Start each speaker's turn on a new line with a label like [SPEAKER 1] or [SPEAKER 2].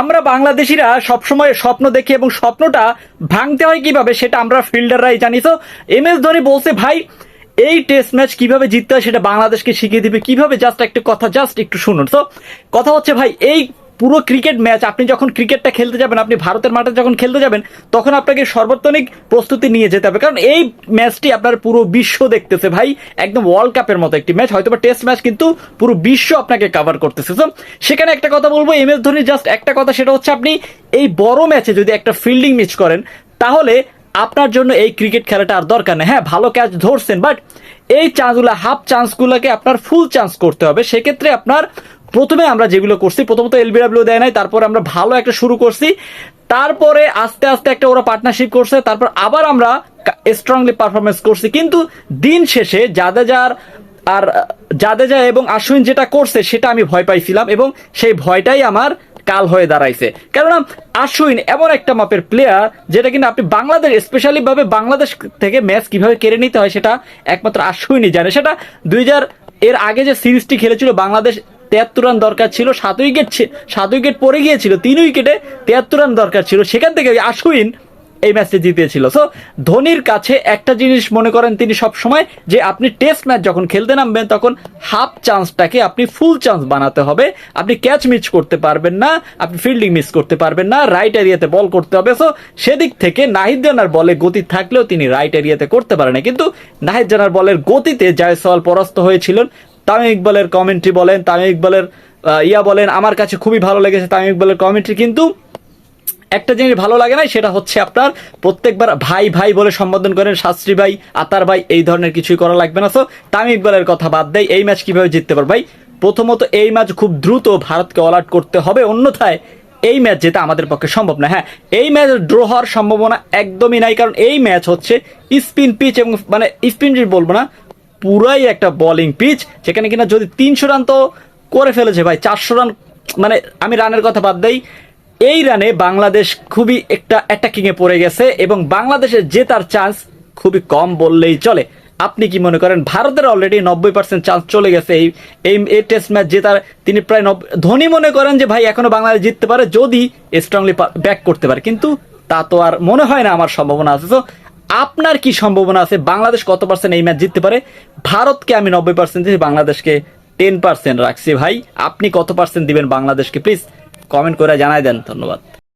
[SPEAKER 1] আমরা বাংলাদেশিরা সবসময় স্বপ্ন দেখি এবং স্বপ্নটা ভাঙতে হয় কীভাবে সেটা আমরা ফিল্ডাররাই জানি। তো এম এস ধোনি বলছে, ভাই, এই টেস্ট ম্যাচ কীভাবে জিততে হয় সেটা বাংলাদেশকে শিখিয়ে দিবে। কীভাবে জাস্ট একটা কথা জাস্ট একটু শুনুন। তো কথা হচ্ছে, ভাই, এই পুরো ক্রিকেট ম্যাচ, আপনি যখন ক্রিকেটটা খেলতে যাবেন, আপনি ভারতের মাঠে যখন খেলতে যাবেন, তখন আপনাকে সর্বাত্মনিক প্রস্তুতি নিয়ে যেতে হবে। কারণ এই ম্যাচটি আপনার পুরো বিশ্ব দেখতেছে ভাই। একদম ওয়ার্ল্ড কাপের মতো একটি ম্যাচ। হয়তো বা টেস্ট ম্যাচ, কিন্তু পুরো বিশ্ব আপনাকে কাভার করতেছে। তো সেখানে একটা কথা বলব, এম এস ধোনির জাস্ট একটা কথা, সেটা হচ্ছে আপনি এই বড় ম্যাচে যদি একটা ফিল্ডিং মিস করেন, তাহলে আপনার জন্য এই ক্রিকেট খেলাটা আর দরকার নেই। হ্যাঁ ভালো ক্যাচ ধরছেন বাট এই চান্সগুলো হাফ চান্সগুলোকে আপনার ফুল চান্স করতে হবে। সেক্ষেত্রে আপনার প্রথমে আমরা যেগুলো করছি, প্রথমত এলবিডাব্লিউ দেয় নাই, তারপরে আমরা ভালো একটা শুরু করছি, তারপরে আস্তে আস্তে একটা ওরা পার্টনারশিপ করছে, তারপর আবার আমরা স্ট্রংলি পারফরমেন্স করছি। কিন্তু দিন শেষে জাদেজার আর, জাদেজা এবং আশ্বিন যেটা করছে, সেটা আমি ভয় পাইছিলাম এবং সেই ভয়টাই আমার কাল হয়ে দাঁড়াইছে। কেননা আশ্বিন এমন একটা মাপের প্লেয়ার যেটা কিন্তু আপনি বাংলাদেশ স্পেশালি ভাবে বাংলাদেশ থেকে ম্যাচ কীভাবে কেড়ে নিতে হয় সেটা একমাত্র আশ্বিনই জানে। সেটা দুই হাজার এর আগে যে সিরিজটি খেলেছিল বাংলাদেশ তেয়াত্তর রান দরকার ছিল, সাত উইকেট সাত উইকেট পড়ে গিয়েছিল, তিন উইকেটে তেয়াত্তর রান দরকার ছিল। সেখান থেকে ওই আশ্বিন এই ম্যাচটি জিতেছিল। সো ধোনির কাছে একটা জিনিস মনে করেন তিনি সব সময় যে আপনি টেস্ট ম্যাচ যখন খেলতে নামবেন, তখন হাফ চান্সটাকে আপনি ফুল চান্স বানাতে হবে। আপনি ক্যাচ মিস করতে পারবেন না, আপনি ফিল্ডিং মিস করতে পারবেন না রাইট এরিয়াতে বল করতে হবে। সো সেদিক থেকে নাহিদ জানার বলে গতি থাকলেও তিনি রাইট এরিয়াতে করতে পারেন না কিন্তু নাহিদ জানার বলের গতিতে জয়সওয়াল পরাস্ত হয়েছিলেন। তামিম ইকবালের কমেন্ট্রি বলেন, তামিম ইকবালের ইয়া বলেন, আমার কাছে খুবই ভালো লেগেছে তামিম ইকবালের কমেন্ট্রি কিন্তু একটা জিনিস ভালো লাগে না, সেটা হচ্ছে আপনার প্রত্যেকবার ভাই ভাই বলে সম্বোধন করেন, শাস্ত্রী ভাই, আতার ভাই, এই ধরনের কিছুই করা লাগবে না। সো তামিম ইকবালের কথা বাদ দেয় এই ম্যাচ কীভাবে জিততে পারবে? ভাই, প্রথমত এই ম্যাচ খুব দ্রুত ভারতকে অল আউট করতে হবে, অন্যথায় এই ম্যাচ যেটা আমাদের পক্ষে সম্ভব না। হ্যাঁ এই ম্যাচ ড্র হওয়ার সম্ভাবনা একদমই নাই, কারণ এই ম্যাচ হচ্ছে স্পিন পিচ এবং মানে স্পিন বলব না পুরাই একটা বোলিং পিচ যেখানে কিনা যদি তিনশো রান তো করে ফেলেছে ভাই, চারশো রান মানে আমি রানের কথা বাদ দেই, এই রানে বাংলাদেশ খুবই একটা অ্যাটাকিং এ পড়ে গেছে এবং বাংলাদেশের জেতার চান্স খুবই কম বললেই চলে। আপনি কি মনে করেন ভারতের অলরেডি নব্বই পার্সেন্ট চান্স চলে গেছে এই এই টেস্ট ম্যাচ জেতার, তিনি প্রায় ধোনি মনে করেন যে ভাই এখনও বাংলাদেশ জিততে পারে যদি স্ট্রংলি ব্যাক করতে পারে, কিন্তু তা তো আর মনে হয় না আমার সম্ভাবনা আছে। তো আপনার কি সম্ভাবনা আছে? বাংলাদেশ কত পার্সেন্ট এই ম্যাচ জিততে পারে? ভারতকে আমি নব্বই পার্সেন্ট দিয়েছি, বাংলাদেশকে টেন পার্সেন্ট রাখছি। ভাই, আপনি কত পার্সেন্ট দিবেন বাংলাদেশকে? প্লিজ কমেন্ট করে জানাই দেন। ধন্যবাদ।